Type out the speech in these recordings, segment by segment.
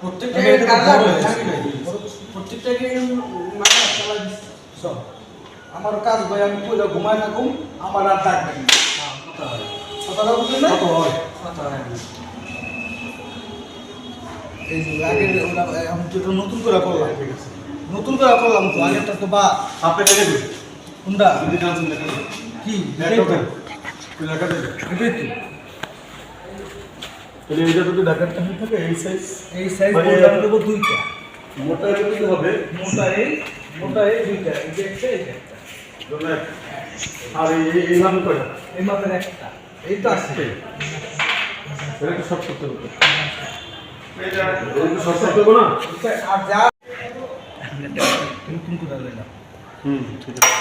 প্রত্যেকটা ভাই। প্রত্যেকটাকে মানে। আমার কাজ ভাই আমি কইলে ঘুমায় থাকুম আমার আর ডাকবেন না। কথাটা না? কত এই যে আগের আমি তো নতুন করে করলাম তো আগেরটা তো বা আপনি কেটে দিন কোনটা যদি কি যদি থাকে এই সাইজ এই সাইজ দুইটা মোটা এটা হবে মোটা এই মোটা এই দুইটা এই একটা এই একটা এই নাম কয়টা এই মাপের একটা এই তো আছে। এটা একটু শর্ট করতে হবে। এটা একটু শর্ট করতে হবে না? আর যা হুম ঠিক আছে।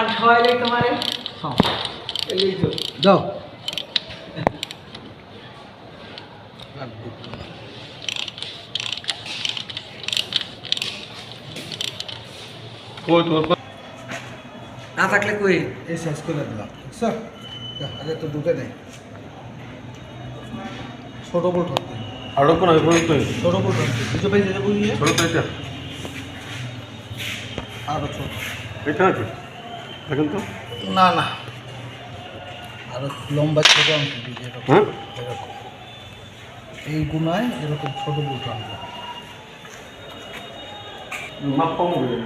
পান খাওয়াইলে তোমারে? হ্যাঁ। না থাকলে কই? এই সাইজ করে দিলাম স্যার আগে তো ঢুকে নেই। ছোট বল ঠকতে আরও কোন আগে পর্যন্ত ছোট বল ঠকতে বুঝতে পাইছে বুঝিয়ে ছোট তো এটা আরও ছোট। এটা আছে? দেখেন তো? না না। আরও লম্বা ছোট এরকম হ্যাঁ? এরকম। এই গুণায় এরকম ছোট বল আনব মাপ কম হবে।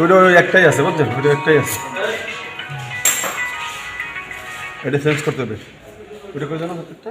ওইটা ওই একটাই আছে, বুঝছেন? ওইটা একটাই আছে। এটা চেঞ্জ করতে হবে। ওইটা করে জানো হাতেরটা